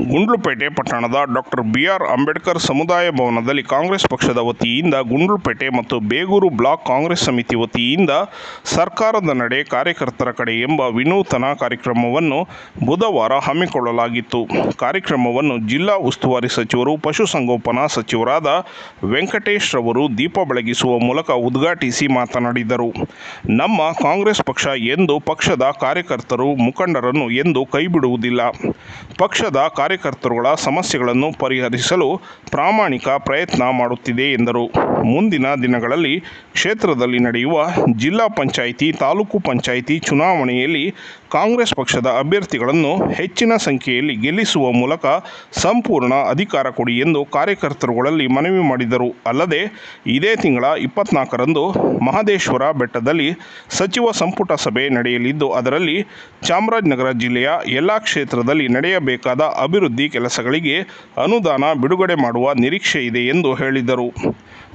ಗುಂಡ್ಲುಪೇಟೆ ಪಟ್ಟಣದ doctor B R Ambedkar ಸಮುದಾಯ ಭವನದಲ್ಲಿ ಕಾಂಗ್ರೆಸ್ ಪಕ್ಷದ ವತಿಯಿಂದ ಗುಂಡ್ಲುಪೇಟೆ ಮತ್ತು ಬೇಗೂರು ಬ್ಲಾಕ್ ಕಾಂಗ್ರೆಸ್ ಸಮಿತಿ ವತಿಯಿಂದ ಸರ್ಕಾರದ ನಡೆ ಕಾರ್ಯಕರ್ತರ ಕಡೆ ಎಂಬ ವಿನೂತನ ಕಾರ್ಯಕ್ರಮವನ್ನು ಬುಧವಾರ ಹಮ್ಮಿಕೊಳ್ಳಲಾಗಿತ್ತು. ಕಾರ್ಯಕ್ರಮವನ್ನು ಜಿಲ್ಲಾ ಉಸ್ತುವಾರಿ ಸಚಿವರು ಪಶುಸಂಗೋಪನಾ ಸಚಿವರಾದ ವೆಂಕಟೇಶ್ ರವರು ದೀಪ ಬೆಳಗಿಸುವ ಮೂಲಕ ಉದ್ಘಾಟಿಸಿ ಮಾತನಾಡಿದರು. ನಮ್ಮ ಕಾಂಗ್ರೆಸ್ ಪಕ್ಷ ಎಂದು ಪಕ್ಷದ ಕಾರ್ಯಕರ್ತರು ಮುಖಂಡರನ್ನು ಎಂದು ಕೈಬಿಡುವುದಿಲ್ಲ. ಪಕ್ಷದ ಕಾರ್ಯಕರ್ತರುಗಳ ಸಮಸ್ಯೆಗಳನ್ನು ಪರಿಹರಿಸಲು ಪ್ರಾಮಾಣಿಕ ಪ್ರಯತ್ನ ಮಾಡುತ್ತಿದೆ ಎಂದರು. ಮುಂದಿನ ದಿನಗಳಲ್ಲಿ ಕ್ಷೇತ್ರದಲ್ಲಿ ನಡೆಯುವ ಜಿಲ್ಲಾ ಪಂಚಾಯಿತಿ, ತಾಲೂಕು ಪಂಚಾಯಿತಿ ಚುನಾವಣೆಯಲ್ಲಿ ಕಾಂಗ್ರೆಸ್ ಪಕ್ಷದ ಅಭ್ಯರ್ಥಿಗಳನ್ನು ಹೆಚ್ಚಿನ ಸಂಖ್ಯೆಯಲ್ಲಿ ಗೆಲ್ಲಿಸುವ ಮೂಲಕ ಸಂಪೂರ್ಣ ಅಧಿಕಾರ ಕೊಡಿ ಎಂದು ಕಾರ್ಯಕರ್ತರುಗಳಲ್ಲಿ ಮನವಿ ಮಾಡಿದರು. ಅಲ್ಲದೆ, ಇದೇ ತಿಂಗಳ ಇಪ್ಪತ್ನಾಲ್ಕರಂದು ಮಹದೇಶ್ವರ ಬೆಟ್ಟದಲ್ಲಿ ಸಚಿವ ಸಂಪುಟ ಸಭೆ ನಡೆಯಲಿದ್ದು, ಅದರಲ್ಲಿ ಚಾಮರಾಜನಗರ ಜಿಲ್ಲೆಯ ಎಲ್ಲ ಕ್ಷೇತ್ರದಲ್ಲಿ ನಡೆಯಬೇಕಾದ ಅಭಿವೃದ್ಧಿ ಕೆಲಸಗಳಿಗೆ ಅನುದಾನ ಬಿಡುಗಡೆ ಮಾಡುವ ನಿರೀಕ್ಷೆ ಇದೆ ಎಂದು ಹೇಳಿದರು.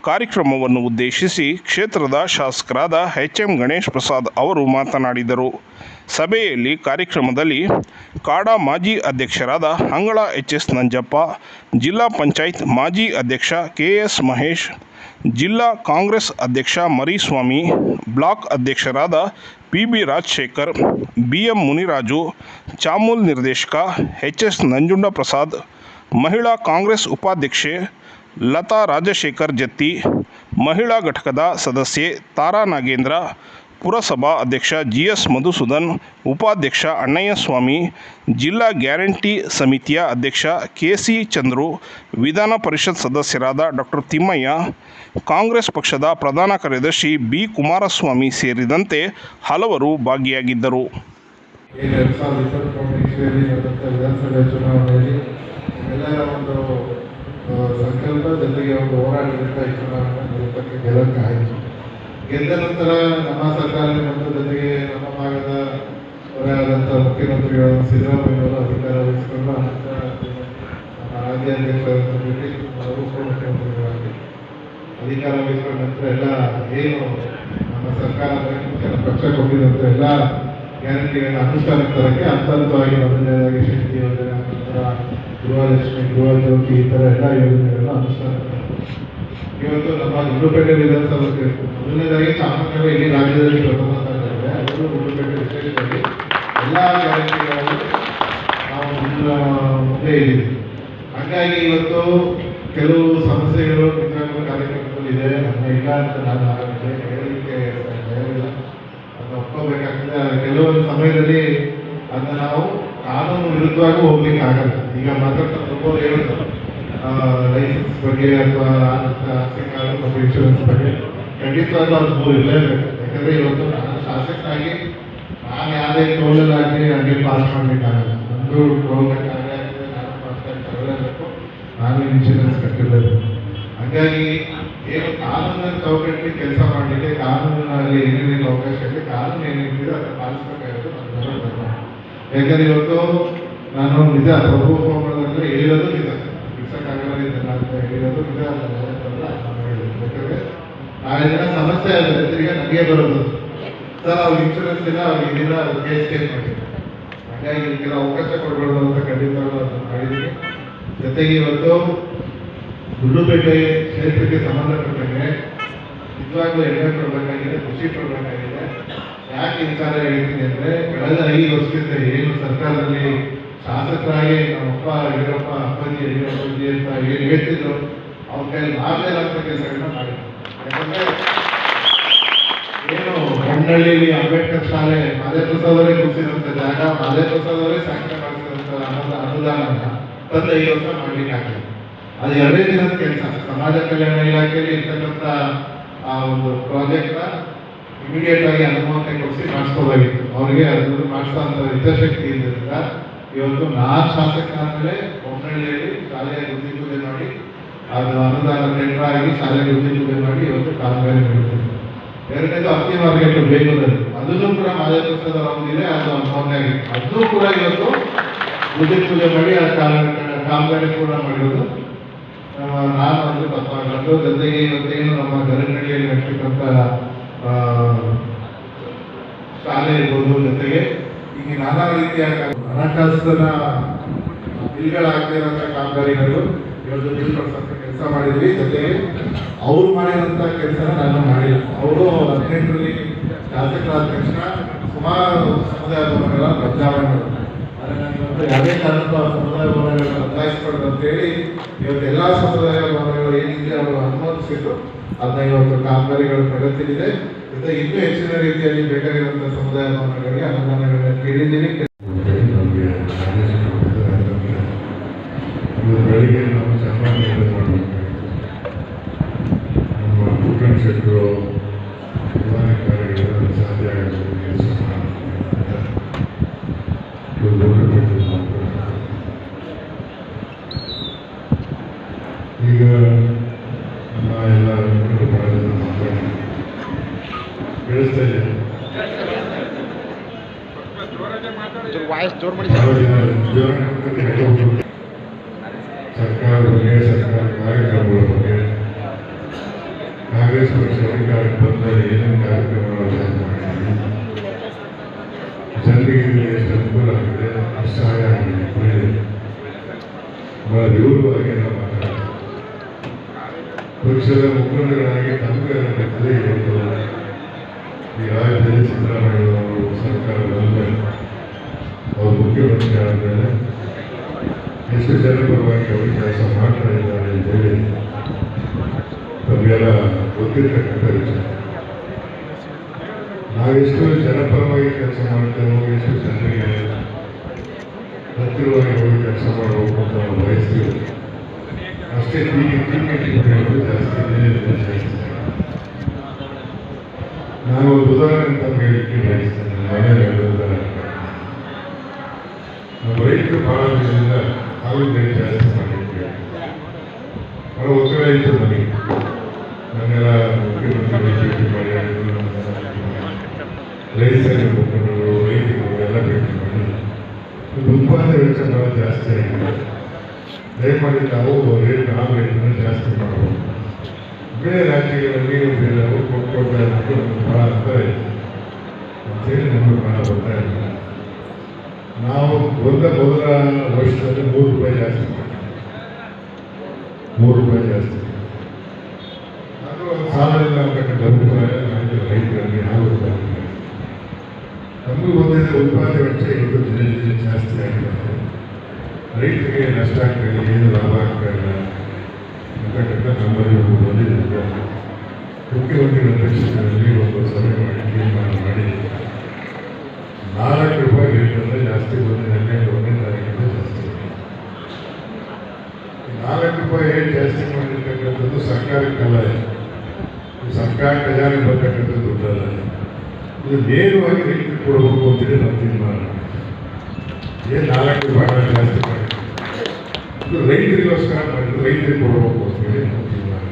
ಕಾರ್ಯಕ್ರಮವನ್ನು ಉದ್ದೇಶಿಸಿ ಕ್ಷೇತ್ರದ ಶಾಸಕರಾದ ಎಚ್ ಎಂ ಗಣೇಶ್ ಪ್ರಸಾದ್ ಅವರು ಮಾತನಾಡಿದರು. ಸಭೆಯಲ್ಲಿ ಕಾರ್ಯಕ್ರಮದಲ್ಲಿ ಕಾಡಾ ಮಾಜಿ ಅಧ್ಯಕ್ಷರಾದ ಅಂಗಳ ಎಚ್ ಎಸ್ ನಂಜಪ್ಪ, ಜಿಲ್ಲಾ ಪಂಚಾಯತ್ ಮಾಜಿ ಅಧ್ಯಕ್ಷ ಕೆ ಎಸ್ ಮಹೇಶ್, ಜಿಲ್ಲಾ ಕಾಂಗ್ರೆಸ್ ಅಧ್ಯಕ್ಷ ಮರಿಸ್ವಾಮಿ, ಬ್ಲಾಕ್ ಅಧ್ಯಕ್ಷರಾದ P B Rajashekar B M Muniraju, Chamul ನಿರ್ದೇಶಕ ಎಚ್ ಎಸ್ ನಂಜುಂಡ ಪ್ರಸಾದ್ ಮಹಿಳಾ ಕಾಂಗ್ರೆಸ್ ಉಪಾಧ್ಯಕ್ಷೆ ಲತಾ ರಾಜಶೇಖರ್ ಜತ್ತಿ, ಮಹಿಳಾ ಘಟಕದ ಸದಸ್ಯೆ ತಾರಾ ನಾಗೇಂದ್ರ ಪುರಸಭಾ ಅಧ್ಯಕ್ಷ ಜಿ ಎಸ್ ಮಧುಸೂದನ್, ಉಪಾಧ್ಯಕ್ಷ ಅಣ್ಣಯ್ಯ ಸ್ವಾಮಿ ಜಿಲ್ಲಾ ಗ್ಯಾರಂಟಿ ಸಮಿತಿಯ ಅಧ್ಯಕ್ಷ ಕೆ ಸಿ ಚಂದ್ರು, ವಿಧಾನ ಪರಿಷತ್ ಸದಸ್ಯರಾದ ಡಾಕ್ಟರ್ ತಿಮ್ಮಯ್ಯ, ಕಾಂಗ್ರೆಸ್ ಪಕ್ಷದ ಪ್ರಧಾನ ಕಾರ್ಯದರ್ಶಿ ಬಿ ಕುಮಾರಸ್ವಾಮಿ ಸೇರಿದಂತೆ ಹಲವರು ಭಾಗಿಯಾಗಿದ್ದರು. ಸಂಕಲ್ಪ, ಜೊತೆಗೆ ಒಂದು ಗೆದ್ದ ನಂತರ ನಮ್ಮ ಸರ್ಕಾರದ ಮತ್ತು ಜೊತೆಗೆ ನಮ್ಮ ಭಾಗದ ಅವರಾದಂಥ ಮುಖ್ಯಮಂತ್ರಿಗಳು, ಸಿದ್ದರಾಮಯ್ಯವರು ಅಧಿಕಾರ ವಹಿಸಿಕೊಂಡು ಅನಂತರ ನಮ್ಮ ರಾಜ್ಯಾಧ್ಯಕ್ಷರಾದಂಥ ಉಪಮುಖ್ಯಮಂತ್ರಿಗಳಾಗಿ ಅಧಿಕಾರ ವಹಿಸಿಕೊಂಡ ನಂತರ ಎಲ್ಲ ಏನು ನಮ್ಮ ಸರ್ಕಾರ ಪಕ್ಷ ಕೊಟ್ಟಿದಂತ ಎಲ್ಲ ಗ್ಯಾರಂಟಿಗಳ ಅನುಷ್ಠಾನ ತರಕ್ಕೆ ಹಂತ ಹಂತವಾಗಿ ಮೊದಲನೇದಾಗಿ ಶಕ್ತಿ ಯೋಜನೆ ಗೃಹಲಕ್ಷ್ಮಿ, ಗೃಹ ಜ್ಯೋತಿ ಈ ಥರ ಎಲ್ಲ ಯೋಜನೆಗಳನ್ನು ಅನುಷ್ಠಾನ ಇವತ್ತು ನಮ್ಮ ಗುಂಡ್ಲುಪೇಟೆ ವಿಧಾನಸಭೆ ಮೊದಲನೇದಾಗಿ ಚಾಮರಾಜನಗರ ಇಡೀ ರಾಜ್ಯದಲ್ಲಿ ಪ್ರಥಮ ಸ್ಥಾನದಲ್ಲಿದೆ ಅದರಲ್ಲೂ ಗುಂಡುಪೇಟೆ ವಿಶೇಷವಾಗಿ ಎಲ್ಲ ಗ್ಯಾರಂಟಿಗಳನ್ನು ನಾವು ಮುಂದೆ ಇದ್ದೀವಿ. ಹಾಗಾಗಿ ಇವತ್ತು ಕೆಲವು ಸಮಸ್ಯೆಗಳು ನಿಜವಾಗ್ಲೂ ಕಾರ್ಯಕ್ರಮದಲ್ಲಿ ಇದೆ. ನಮ್ಮ ಇಲ್ಲ ಅಂತ ನಾನು ಆಗಲಿಲ್ಲ ಹೇಳಲಿಕ್ಕೆ ಭಯವಿಲ್ಲ ಅದನ್ನ ಒಪ್ಕೋಬೇಕಾಗ್ತದೆ. ಕೆಲವೊಂದು ಸಮಯದಲ್ಲಿ ಅದನ್ನ ನಾವು ಕಾನೂನು ವಿರುದ್ಧವಾಗಿ ಹೋಗ್ಲಿಕ್ಕೆ ಆಗಲ್ಲ ಈಗ ಮಾತಾಡ್ತಾ ಒಬ್ಬರು ಹೇಳಿದ್ರು ಲೈಸೆನ್ಸ್ ಬಗ್ಗೆ ಅಥವಾ ಆಸ್ತಿ ಅಥವಾ ಇನ್ಶೂರೆನ್ಸ್ ಬಗ್ಗೆ ಖಂಡಿತವಾಗ್ಲೂ ಅದು ಮೂರು ಇರಲೇಬೇಕು ಯಾಕಂದ್ರೆ ಇವತ್ತು ನಾನು ಶಾಸಕನಾಗಿ, ನಾನು ಯಾವುದೇ ಟೋಲಲ್ಲಿ ಆಗಲಿ ನನಗೆ ಪಾಸ್ ಮಾಡಬೇಕಾಗಲ್ಲ ನಂದು ಟೋಲ್ ಕಟ್ಟಾಗಲಿ ನಾನು ಪಾಸ್ ತಗೊಳ್ಳೇಬೇಕು. ನಾನು ಇನ್ಶೂರೆನ್ಸ್ ಕಟ್ಟಿರಲೇಬೇಕು ಹಾಗಾಗಿ ಏನು ಕಾನೂನಿನ ಚೌಕಟ್ಟಲ್ಲಿ ಕೆಲಸ ಮಾಡಲಿಕ್ಕೆ ಕಾನೂನಿನಲ್ಲಿ ಏನೇನೇನು ಅವಕಾಶ ಇದೆ, ಕಾನೂನು ಏನೇನಿದೆ ಅದನ್ನು ಪಾಲಿಸಬೇಕಾಗಿರೋದು ನನ್ನ ಧರ್ಮ ಯಾಕಂದ್ರೆ ಇವತ್ತು ನಾನು ನಿಜ ಪ್ರಭು ಸ್ವಾಮಿಗಳಂದ್ರೆ ಹೇಳಿರೋದು ನಿಜ. ದಿನ ಸಮಸ್ಯೆ ಆದ್ರೆ ತಿರ್ಗಾ ನನಗೆ ಬರೋದು. ಸರ್ ಅವ್ರಿಗೆ ಇನ್ಶೂರೆನ್ಸ್ ಇಲ್ಲ ಅವ್ರಿಗೆ ಇದಿಲ್ಲ ಅವ್ರು ಕೇಸ್ ಚೇಂಜ್ ಮಾಡಿ. ಹಾಗಾಗಿ ಇದಕ್ಕೆಲ್ಲ ಅವಕಾಶ ಕೊಡಬಾರ್ದು ಅಂತ ಖಂಡಿತವಾಗ್ಲೂ ಅದನ್ನ ಮಾಡಿದ್ದೀನಿ. ಜೊತೆಗೆ ಇವತ್ತು ಗುಂಡುಪೇಟೆ ಕ್ಷೇತ್ರಕ್ಕೆ ಸಂಬಂಧಪಟ್ಟಂಗೆ ನಿಜವಾಗ್ಲೂ ಹೆಮ್ಮೆ ಕೊಡಬೇಕಾಗಿದೆ ಖುಷಿ ಕೊಡಬೇಕಾಗಿದೆ ಯಾಕೆ ಈ ವಿಚಾರ ಹೇಳ್ತೀನಿ ಅಂದರೆ, ಕಳೆದ ಐದು ವರ್ಷದಿಂದ ಏನು ಸರ್ಕಾರದಲ್ಲಿ ಶಾಸಕರಾಗಿ ನಮ್ಮಪ್ಪ ಯಡಿಯೂರಪ್ಪ ಅಪ್ಪಾಜಿ ಯಡಿಯೂರಪ್ಪಾಜಿ ಅಂತ ಏನು ಹೇಳ್ತಿದ್ರು, ಅವ್ರ ಕೈಲಿ ಮಾಡಲೇ ಅಂತ ಕೆಲಸಗಳನ್ನ ಮಾಡಿದ್ರು. ಯಾಕಂದ್ರೆ ಏನು ಹೊನ್ನಳ್ಳಿಲಿ ಅಂಬೇಡ್ಕರ್ ಶಾಲೆ ಮಾದೇ ಪ್ರಸಾದ್ ಅವರೇ ಜಾಗ ಮಾದೇ ಪ್ರಸಾದ್ ಅವರೇ ಸಾಂಕ್ಷನ ಮಾಡಿಸಿದಂಥ ಅನುದಾನ ತಂದು ಐದು ವರ್ಷ ಮಾಡ್ಲಿಕ್ಕೆ ಆಗಲಿಲ್ಲ. ಅದು ಎರಡೇ ದಿನದ ಕೆಲಸ. ಸಮಾಜ ಕಲ್ಯಾಣ ಇಲಾಖೆಯಲ್ಲಿ ಇರ್ತಕ್ಕಂಥ ಆ ಒಂದು ಪ್ರಾಜೆಕ್ಟ್ನ ಇಮಿಡಿಯೇಟ್ ಆಗಿ ಅನುಮೋದನೆ ಕೊಡಿಸಿ ಮಾಡಿಸ್ಬೋದಾಗಿತ್ತು ಅವರಿಗೆ ಅದನ್ನು ಮಾಡಿಸೋ ಅಂತ ಶಕ್ತಿ ಇದ್ದರಿಂದ ಇವತ್ತು ನಾನು ಶಾಸಕನಾದ್ಮೇಲೆ ಹೊನ್ನಳ್ಳಿಯಲ್ಲಿ ಶಾಲೆಯ ಗುದ್ದಿ ಪೂಜೆ ಮಾಡಿ ಅದು ಅನುದಾನ ಟೆಂಡರ್ ಆಗಿ ಶಾಲೆ ಗುದ್ದಿ ಪೂಜೆ ಮಾಡಿ ಇವತ್ತು ಕಾಮಗಾರಿ ನಡೆಯುತ್ತೆ ಎರಡನೇದು ಅಕ್ಕಿ ಮಾರ್ಕೆಟ್ ಬೇಗೂರಲ್ಲಿ ಅದನ್ನು ಕೂಡ ಮಾದೇ ಪ್ರಸಾದ್ ಅವರಿದೆ ಅದು ಮೊನ್ನೆ ಅದನ್ನು ಕೂಡ ಇವತ್ತು ಪೂಜೆ ಪೂಜೆ ಮಾಡಿ, ಆ ಕಾಮಗಾರಿ ಪೂರ್ಣ ಮಾಡಿರೋದು ನಮ್ಮ ನಾನು ಅಂದ್ರೆ ತಪ್ಪಾಗಲಾರ್ದು ಜೊತೆಗೆ ಇವತ್ತೇನು ನಮ್ಮ ಗರಗನಹಳ್ಳಿಯಲ್ಲಿ ನಡ್ತಕ್ಕಂಥ ಆ, ನಾನಾ ರೀತಿಯ ಹಣಕಾಸಿನ ಬಿಲ್ಗಳಾಗದಿರೋಂಥ ಕಾಮಗಾರಿಗಳು ಇವತ್ತು ಬಿಲ್ ಕೆಲಸ ಮಾಡಿದ್ವಿ ಜೊತೆಗೆ ಅವರು ಮಾಡಿದಂಥ ಕೆಲಸ ನಾನು ಮಾಡಿಲ್ಲ. ಅವರು ಹದಿನೆಂಟರಲ್ಲಿ ಶಾಸಕರಾದ ತಕ್ಷಣ ಸುಮಾರು ಸಮುದಾಯ ಭವನಗಳ ಬದಲಾವಣೆ ಮಾಡಿದ್ರು. ಯಾವುದೇ ಕಾರಣಕ್ಕೂ ಸಮುದಾಯ ಭವನಗಳನ್ನ ಬದಲಾಯಿಸ್ಬಾರ್ದು ಅಂತೇಳಿ ಇವತ್ತು ಎಲ್ಲ ಸಮುದಾಯ ಭವನಗಳು ಏನಿದೆ ಅವರು ಅನುಮೋದಿಸಿದ್ರು. ಅದನ್ನ ಇವತ್ತು ಕಾಮಗಾರಿಗಳು ಇದೆ ಜೊತೆ ಇನ್ನೂ ಹೆಚ್ಚಿನ ರೀತಿಯಲ್ಲಿ ಬೇಕಾಗಿರುವಂಥ ಸಮುದಾಯ ಭವನಗಳಿಗೆ ಅನುದಾನಗಳನ್ನ ಕೇಳಿದ್ದೀವಿ ನಮಗೆ ಆದೇಶ ಕೊಟ್ಟಿದ್ದಾರೆ ನಮಗೆ ಇವತ್ತು ಬೆಳಿಗ್ಗೆ ನಾವು ಸನ್ಮಾನ ಮಾಡಬೇಕಾಗಿತ್ತು ನಮ್ಮ ಭೂಕಂಠ ಶೆಟ್ಟರು ವಿಧಾನಕಾರಿಗಳು ಸಾಧ್ಯ ಆಗಬೇಕು ಕೆಲಸ ಮಾಡ್ತಾರೆ ಇವತ್ತು ಊಟ ಕೊಟ್ಟು ಮಾಡ್ತಾರೆ. ಈಗ ನಮ್ಮ ಎಲ್ಲ ಕೇಳಿಸ್ತಾ ಇದೆ ಸರ್ಕಾರದ ಬಗ್ಗೆ ಸರ್ಕಾರ ಕಾರ್ಯಕ್ರಮಗಳ ಬಗ್ಗೆ. ಕಾಂಗ್ರೆಸ್ ಪಕ್ಷ ಅಧಿಕಾರಕ್ಕೆ ಬಂದರೆ ಏನೇನು ಮಾಡಿದ್ದೀವಿ ಜನರಿಗೆ ಎಷ್ಟು ಅನುಕೂಲ ಆಗಿದೆ? ಎಷ್ಟು ಸಹಾಯ ಆಗಿದೆ. ಬಹಳ ಮುಖ್ಯಮಂತ್ರಿ ಎಷ್ಟು ಎಷ್ಟು ಜನಪರವಾಗಿ ಅವರು ಕೆಲಸ ಮಾಡ್ತಾ ಇದ್ದಾರೆ ಅಂತ ಹೇಳಿ ನಮಗೆಲ್ಲ ಗೊತ್ತಿರ್ತಕ್ಕಂಥ ವಿಷಯ. ನಾವೆಷ್ಟು ಜನಪರವಾಗಿ ಕೆಲಸ ಮಾಡ್ತೇವೋ ಎಷ್ಟು ಜನರಿಗೆ ಹತ್ತಿರವಾಗಿ ಹೋಗಿ ಕೆಲಸ ಮಾಡಬೇಕು ಅಂತ ನಾವು ಬಯಸ್ತೀವಿ ಅಷ್ಟೇ ಟಿಪ್ಪಣಿಗಳು ಜಾಸ್ತಿ ಜಾಸ್ತಿ ನಾನು ಒಂದು ಉದಾಹರಣೆ ಅಂತ ಹೇಳಿಕ್ಕೆ ಬಯಸ್ತೇನೆ. ಮನೆಯಲ್ಲಿ ನಮ್ಮ ರೈತರು ಹಾಲು ಬೆಳೆ ಜಾಸ್ತಿ ಮಾಡಿದ್ವಿ ಬಹಳ ಒತ್ತಡ ಇತ್ತು ನನಗೆ ನನ್ನೆಲ್ಲ ಮುಖ್ಯಮಂತ್ರಿಗಳು ಭೇಟಿ ಮಾಡಿ ರೈತರ ಮುಖಂಡರು, ರೈತರು ಎಲ್ಲ ಭೇಟಿ ಮಾಡಿ. ಉತ್ಪಾದನೆ ವೆಚ್ಚ ಬಹಳ ಜಾಸ್ತಿ ಆಗಿದೆ. ದಯಮಾಡಿ ನಾವು ರೇಟ್, ಆ ರೇಟನ್ನು ಜಾಸ್ತಿ ಮಾಡಬಹುದು. ಬೇರೆ ರಾಜ್ಯಗಳಲ್ಲಿ ಬೇರೆ ಅವರು ಕೊಟ್ಟು ನಮ್ಗೆ ಬಹಳ ಅಂತರ ಇದೆ ಅಂತೇಳಿ ನಮಗೆ ಭಾಳ ಬರ್ತಾ ಇಲ್ಲ ನಾವು ಒಂದ ಮೊದಲ ವರ್ಷದಲ್ಲಿ ಮೂರು ರೂಪಾಯಿ ಜಾಸ್ತಿ ಮೂರು ರೂಪಾಯಿ ಜಾಸ್ತಿ. ಸಾಲದಿಂದ ನನಗೆ ರೈತರಲ್ಲಿ ನಾವು ನಮಗೂ ಒಂದಿದೆ ಉತ್ಪಾದನೆ ವೆಚ್ಚ ಇವತ್ತು ದಿನ ದಿನ ಜಾಸ್ತಿ ಆಗಿದೆ ರೈತರಿಗೆ ನಷ್ಟ ಆಗ್ತಾ ಇಲ್ಲ ಏನು ಲಾಭ ಆಗ್ತಾ ಇಲ್ಲ. ಅಂತಕ್ಕಂಥ ನಮ್ಮಲ್ಲಿ ಒಂದು ಬಂದಿದೆ. ಮುಖ್ಯಮಂತ್ರಿಗಳ ಅಧ್ಯಕ್ಷತೆಯಲ್ಲಿ ಒಂದು ಸಭೆ ಮಾಡಿ ತೀರ್ಮಾನ ಮಾಡಿ ನಾಲ್ಕು ರೂಪಾಯಿ ರೇಟನ್ನು ಜಾಸ್ತಿ ಬಂದಿದೆ ಹನ್ನೆರಡು ಒಂದನೇ ತಾರೀಕಿಂದ ಜಾಸ್ತಿ ನಾಲ್ಕು ರೂಪಾಯಿ ಹೇಗೆ ಜಾಸ್ತಿ ಮಾಡಿರ್ತಕ್ಕಂಥದ್ದು ಸರ್ಕಾರಕ್ಕಲ್ಲ ಸರ್ಕಾರ ಖಜಾನೆ ಬರ್ತಕ್ಕಂಥ ದುಡ್ಡಲ್ಲ ಇದು ನೇರವಾಗಿ ರೈತರಿಗೆ ಕೊಡಬೇಕು ಅಂತೇಳಿ ನಮ್ಮ ತೀರ್ಮಾನ. ಏನು ನಾಲ್ಕು ರೂಪಾಯಿ ಜಾಸ್ತಿ ಮಾಡಿ ಇದು ರೈತರಿಗೋಸ್ಕರ ಮಾಡಿದ್ರು, ರೈತರಿಗೆ ಕೊಡಬೇಕು ಅಂತೇಳಿ ನಮ್ಮ ತೀರ್ಮಾನ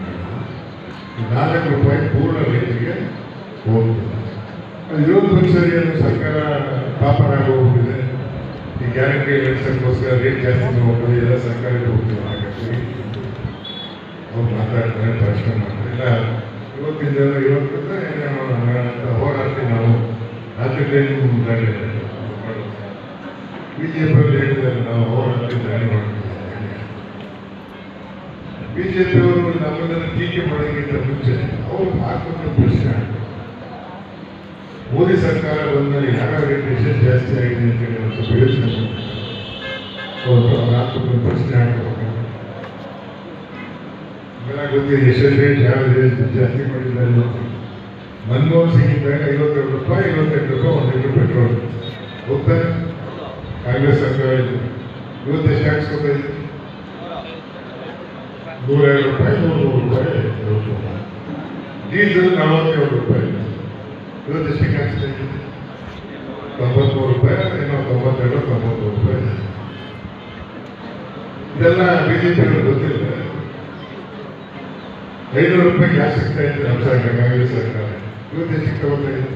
ನಾಲ್ಕು ರೂಪಾಯಿ ಪೂರ್ಣ ರೈತರಿಗೆ ಹೋಗ್ತದೆ. ವಿರೋಧ ಪಕ್ಷದಲ್ಲಿ ಸರ್ಕಾರ ಪಾಪನಾಗಿ ಹೋಗ್ಬಿಟ್ಟಿದೆ. ಈ ಗ್ಯಾರಂಟಿ ಎಲೆಕ್ಷನ್ಗೋಸ್ಕರ ರೇಟ್ ಜಾಸ್ತಿ ಹೋಗ್ಬೋದು ಎಲ್ಲ ಸರ್ಕಾರಕ್ಕೆ ಹೋಗ್ತೀವಿ ಹಾಗಾಗಿ ಅವ್ರು ಮಾತಾಡ್ತಾರೆ, ಪ್ರಶ್ನೆ ಮಾಡ್ತಾರೆ. ಇಲ್ಲ, ಇವತ್ತಿನ ಜನ ಇವತ್ತಿಂದ ಅಂತ ಹೋರಾಡ್ತೀವಿ ನಾವು. ರಾಜ್ಯದಲ್ಲಿ ದಾಳಿ ಬಿ ಜೆ ಪಿಯಲ್ಲಿ ಹೇಳಿದ್ದಾರೆ, ನಾವು ಹೋರಾಡ್ತೀವಿ ದಾಳಿ ಮಾಡ್ತೀವಿ ಬಿ ಜೆ ಪಿಯವರು ನಮ್ಮದನ್ನು ಟೀಕೆ ಮಾಡೋದಕ್ಕಿಂತ ಮುಂಚೆ ಅವರು ಹಾಕೊಂಡು ಪ್ರಶ್ನೆ ಮೋದಿ ಸರ್ಕಾರ ಬಂದಲ್ಲಿ ಯಾವ್ಯಾವ ರೀತಿ ರಿಸಲ್ಟ್ ಜಾಸ್ತಿ ಆಗಿದೆ ಅಂತ ಸ್ವಲ್ಪ ಯೋಚನೆ ಅವರು ಪ್ರಶ್ನೆ ಹಾಕಬೇಕು ಎಷ್ಟು ರೇಟ್ ಯಾವ ರೇಟ್ ಜಾಸ್ತಿ ಮಾಡಿದ್ದಾರೆ. ಮನಮೋಹನ್ ಸಿಂಗ್ ಇದ್ದಾಗ ಐವತ್ತೆರಡು ರೂಪಾಯಿ ಐವತ್ತೆಂಟು ರೂಪಾಯಿ, ಒಂದು ಲೀಟರ್ ಪೆಟ್ರೋಲ್. ಹೋಗ್ತಾರೆ ಕಾಂಗ್ರೆಸ್ ಸರ್ಕಾರ ಇದೆ. ಇವತ್ತು ಇದೆ. ನೂರೈವತ್ತು ರೂಪಾಯಿ ನೂರು ರೂಪಾಯಿ ಡೀಸೆಲ್ ನಲವತ್ತೇಳು ರೂಪಾಯಿ. ಇವತ್ತು ಎಷ್ಟು ಇದೆ ತೊಂಬತ್ಮೂರು ರೂಪಾಯಿ ರೂಪಾಯಿ ಇದೆಲ್ಲ ಗೊತ್ತಿಲ್ಲ ಐನೂರು ರೂಪಾಯಿ ಗ್ಯಾಸ್ ಸಿಗ್ತಾ ಇತ್ತು ನಮ್ಮ ಸರ್ಕಾರ ಕಾಂಗ್ರೆಸ್ ಸರ್ಕಾರ ಇದೆ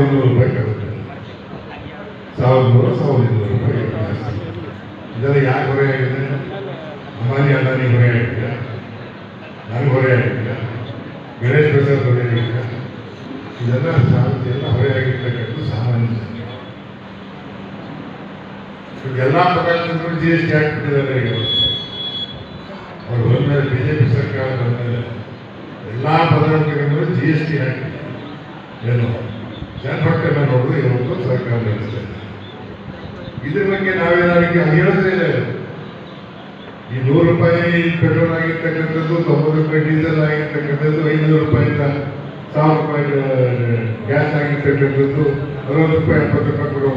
ಇನ್ನೂರು ರೂಪಾಯಿ ತಗೋತಾ ಇದೆ ಸಾವಿರದ ನೂರು ಸಾವಿರದ ಇನ್ನೂರು ರೂಪಾಯಿ ಇದೆಲ್ಲ ಯಾಕೆ ಹೊರೆ ಆಗಿದೆ ಅಂಬಾನಿ ಅದಾನಿ ಹೊರೆ ಆಗಿದೆ ನನಗೆ ಹೊರೆ ಆಗಿದೆ ಗಣೇಶ್ ಪ್ರಸಾದ್ ಬರೆಯಲಿಲ್ಲ ಇದೆಲ್ಲ ಸಾಹಿತ್ಯ ಎಲ್ಲ ಹೊರೆಯಾಗಿರ್ತಕ್ಕಂಥ ಸಾಮಾನ್ಯ ಎಲ್ಲ ಪ್ರಕಾಶಕರು ಜಿ ಎಸ್ ಟಿ ಹಾಕಿಬಿಟ್ಟಿದ್ದಾರೆ ಈಗ. ಅವ್ರು ಬಂದ್ಮೇಲೆ ಬಿ ಜೆ ಪಿ ಸರ್ಕಾರ ಬಂದ್ಮೇಲೆ ಎಲ್ಲ ಪದಾರ್ಥಗಳು ಜಿ ಎಸ್ ಟಿ ಹಾಕಿ ಏನು? ಜನಪಟ್ಟೆಲ್ಲ ನೋಡಿದ್ರೆ ಇವತ್ತು ಸರ್ಕಾರ ನಡೆಸ್ತಾ ಇದೆ. ಇದ್ರ ಬಗ್ಗೆ ನಾವೇನಾದ್ರೂ ಇಲ್ಲ ಈ ನೂರು ರೂಪಾಯಿ ಪೆಟ್ರೋಲ್ ಆಗಿರ್ತಕ್ಕಂಥದ್ದು, ತೊಂಬತ್ತು ರೂಪಾಯಿ ಡೀಸೆಲ್ ಆಗಿರ್ತಕ್ಕಂಥದ್ದು, ಐನೂರು ರೂಪಾಯಿಂದ ಸಾವಿರ ರೂಪಾಯಿ ಗ್ಯಾಸ್ ಆಗಿರ್ತಕ್ಕಂಥದ್ದು, ಅರವತ್ತು ರೂಪಾಯಿ, ಎಪ್ಪತ್ತು ರೂಪಾಯಿ ಕೊಡೋ